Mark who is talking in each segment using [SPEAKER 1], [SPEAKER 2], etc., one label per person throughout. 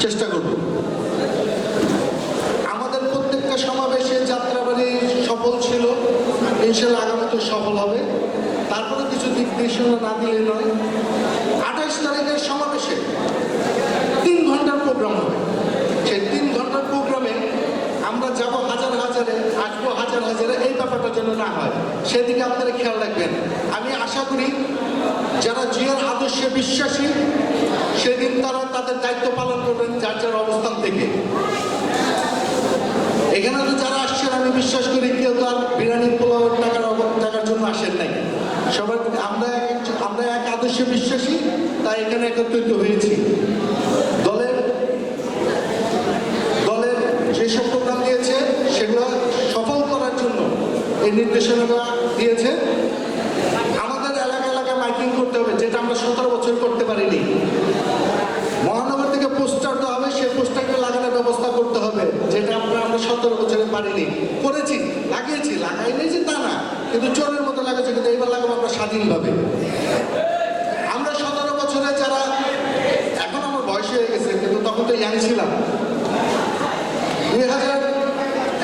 [SPEAKER 1] চেষ্টা করব। আমাদের প্রত্যেকটা সমাবেশে যাত্রাবাড়ি সফল ছিল। ইনশাল্লাহ আগামীতে সফল হবে। তারপরে কিছু দিক নির্দেশনা না দিলে নয়। আঠাশ তারিখের সমাবেশে তিন ঘণ্টার প্রোগ্রাম হবে। সেই তিন ঘণ্টার প্রোগ্রামে আমরা যাব হাজার হাজারে, আসব হাজার হাজারে। এই ব্যাপারটা যেন না হয়। সেদিকে আপনারা খেয়াল রাখবেন। আমি আশা করি যারা জিয়ার আদর্শে বিশ্বাসী, সেদিন তারা তাদের দায়িত্ব পালন করবেন যার যার অবস্থান থেকে। এখানে তো যারা আসছেন, আমি বিশ্বাস করি কেউ তো আর বিরিয়ানি পোলাওয়ের টাকার অভাব, টাকার জন্য আসেন নাই। সবাই আমরা আমরা এক আদর্শে বিশ্বাসী, তাই এখানে একত্রিত হয়েছি দলের দলের যেসব প্রোগ্রাম দিয়েছে সেগুলো সফল করার জন্য এই নির্দেশনাটা দিয়েছে। আমাদের এলাকা এলাকায় মাইকিং করতে হবে, যেটা আমরা সতেরো বছর করতে পারিনি। মহানগর থেকে পোস্টার দেওয়া হবে, সেই পোস্টারকে লাগানোর ব্যবস্থা করতে হবে, যেটা আমরা আমরা সতেরো বছরে পারিনি। করেছি, লাগিয়েছি, লাগাইনি যে তা না, কিন্তু চোরের মতো লাগাচ্ছে কিন্তু এইবার লাগাবো আমরা স্বাধীনভাবে। আমরা সতেরো বছরে যারা এখন আমার বয়স হয়ে গেছে, কিন্তু তখন তো ইয়াং ছিলাম দুই হাজার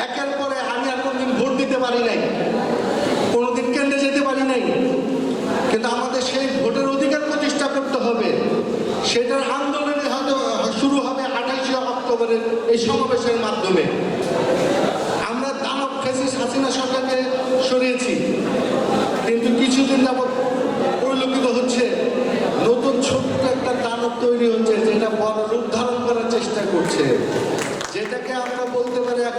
[SPEAKER 1] একের পরে আমি আর কোনদিন ভোট দিতে পারি নাই কোনোদিন কেন্দ্রে যেতে পারি নাই কিন্তু আমাদের সেই ভোটের অধিকার প্রতিষ্ঠা করতে হবে সেটার আন্দোলনে হয়তো শুরু হবে আঠাইশে অক্টোবরের এই সমাবেশের মাধ্যমে আমরা দানব ফেসিস হাসিনা সরকারকে সরিয়েছি কিন্তু কিছুদিন যাবৎ পরিলক্ষিত হচ্ছে নতুন ছোট্ট একটা দানব তৈরি হচ্ছে যেটা বড় রূপ ধারণ করার চেষ্টা করছে যেটাকে আমরা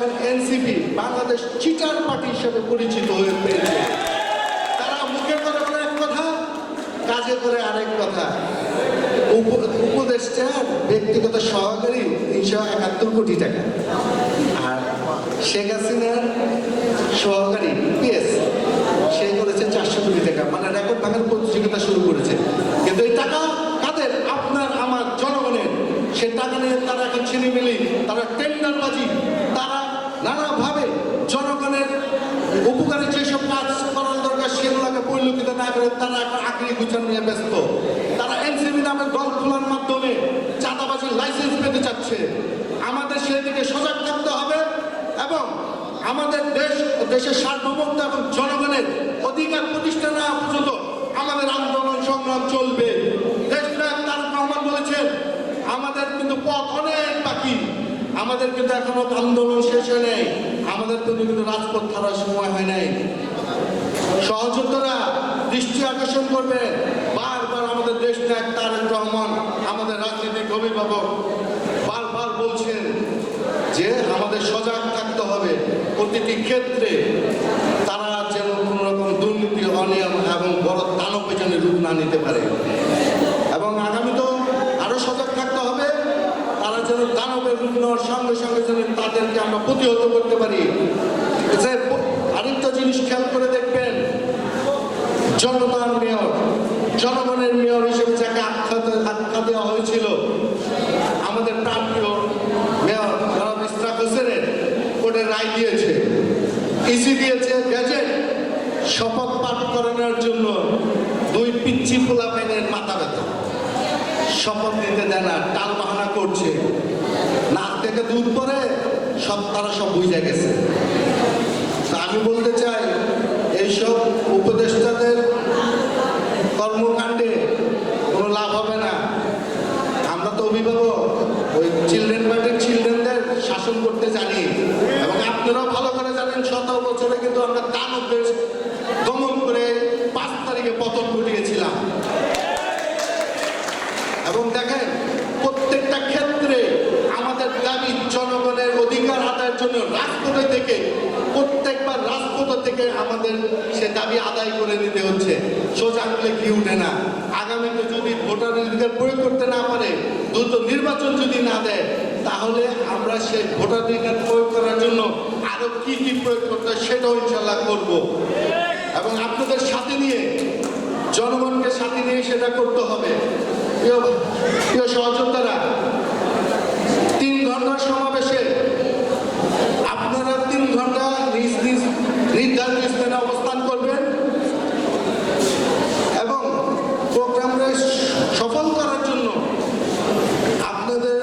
[SPEAKER 1] এখন এনসিপি বাংলাদেশ চিটার পার্টি হিসেবে পরিচিত হয়ে পেয়েছে তারা করে এক কথা, কাজে করে আরেক কথা। ব্যক্তিগত সহকারী তিনশো একাত্তর কোটি টাকা। আর শেখ হাসিনার সহকারী, পিএস, সে করেছে চারশো কোটি টাকা। মানে রেকর্ড ভাঙার প্রতিযোগিতা শুরু করেছে কিন্তু এই টাকা কাদের আপনার আমার জনগণের সে টাকা নিয়ে তারা এখন ছিনিমিলি তারা টেন্ডারবাজি তারা নানাভাবে জনগণের উপকারী যেসব কাজ করার দরকার সেগুলোকে পরিলক্ষিত না করে তারা এখন আঁকড়ি গুছান নিয়ে ব্যস্ত। তারা এনসিবি নামের দল খোলার মাধ্যমে চাঁদাবাজির লাইসেন্স পেতে চাচ্ছে। আমাদের সেদিকে সজাগ থাকতে হবে এবং আমাদের দেশ, দেশের সার্বভৌমত্ব এবং জনগণের অধিকার প্রতিষ্ঠা না পর্যন্ত আমাদের আন্দোলন, সংগ্রাম চলবে। দেশ তারেক রহমান বলেছেন, আমাদের কিন্তু পথ অনেক আমাদের কিন্তু এখনও আন্দোলন শেষ হয় নাই। আমাদের কিন্তু কিন্তু রাজপথ ছাড়ার সময় হয় নাই। সহযোদ্ধারা দৃষ্টি আকর্ষণ করবে। বারবার আমাদের দেশ নায়ক তারেক রহমান, আমাদের রাজনীতিক অভিভাবক, বারবার বলছেন যে আমাদের সজাগ থাকতে হবে। প্রতিটি ক্ষেত্রে তারা যেন কোনো রকম দুর্নীতি, অনিয়ম এবং বড় দানবে যেন রূপ না নিতে পারে এবং আগামীতেও আরও সজাগ থাকতে হবে তারা যেন দানবের রূপ নেওয়ার সঙ্গে সঙ্গে যেন তাদেরকে আমরা প্রতিহত করতে পারি। যে আরেকটা জিনিস খেয়াল করে দেখবেন জনতার মেয়র, জনগণের মেয়র হিসেবে যাকে আখ্যা আখ্যা দেওয়া হয়েছিল, আমাদের প্রাণপ্রিয় মেয়র জনাব ইস্তাক হোসেনের কোর্টের রায় দিয়েছে। ইসি দিয়েছে গ্যাজেট, শপথ পাঠ করানোর জন্য দুই পিচ্ছি পোলা প্যানের মাথা ব্যথা। শপথ নিতে দেয় না টাল বাহানা করছে। নাক থেকে দুধ পরে সব, তারা সব বুঝে গেছে। আমি বলতে চাই, এইসব উপদেষ্টাদের কর্মকাণ্ডে কোনো লাভ হবে না। আমরা তো অভিভাবক, ওই চিলড্রেন পার্টির চিলড্রেনদের শাসন করতে জানি। এবং আপনারাও ভালো করে জানেন, শত বছরে কিন্তু আমরা দানবদের দমন করে পাঁচ তারিখে পতন ঘটিয়েছিলাম এবং দেখেন প্রত্যেকটা ক্ষেত্রে আমাদের দাবি জনগণের অধিকার আদায়ের জন্য রাজপথে থেকে প্রত্যেকবার রাজপথ থেকে আমাদের সে দাবি আদায় করে নিতে হচ্ছে। সোজা আঙুলে কি উঠে না? আগামীতে যদি ভোটার অধিকার প্রয়োগ করতে না পারে, দ্রুত নির্বাচন যদি না দেয়, তাহলে আমরা সেই ভোটার অধিকার প্রয়োগ করার জন্য আরও কি কি প্রয়োগ করতে হয় সেটাও ইনশাল্লাহ করব। এবং আপনাদের সাথে নিয়ে, জনগণকে সাথে নিয়ে সেটা করতে হবে। প্রিয় সহযোদ্ধারা তিন ঘণ্টার সমাবেশে আপনারা তিন ঘণ্টা নিজ নিজ নির্ধারিত স্থানে অবস্থান করবেন এবং প্রোগ্রামকে সফল করার জন্য আপনাদের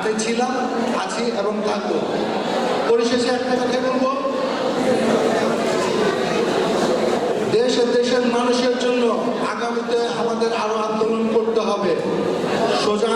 [SPEAKER 1] আমি ছিলাম, আছি এবং থাকব। পরিশেষে একটা কথা বলব। দেশ দেশের মানুষের জন্য আগামীতে আমাদের আরও আন্দোলন করতে হবে। সোজা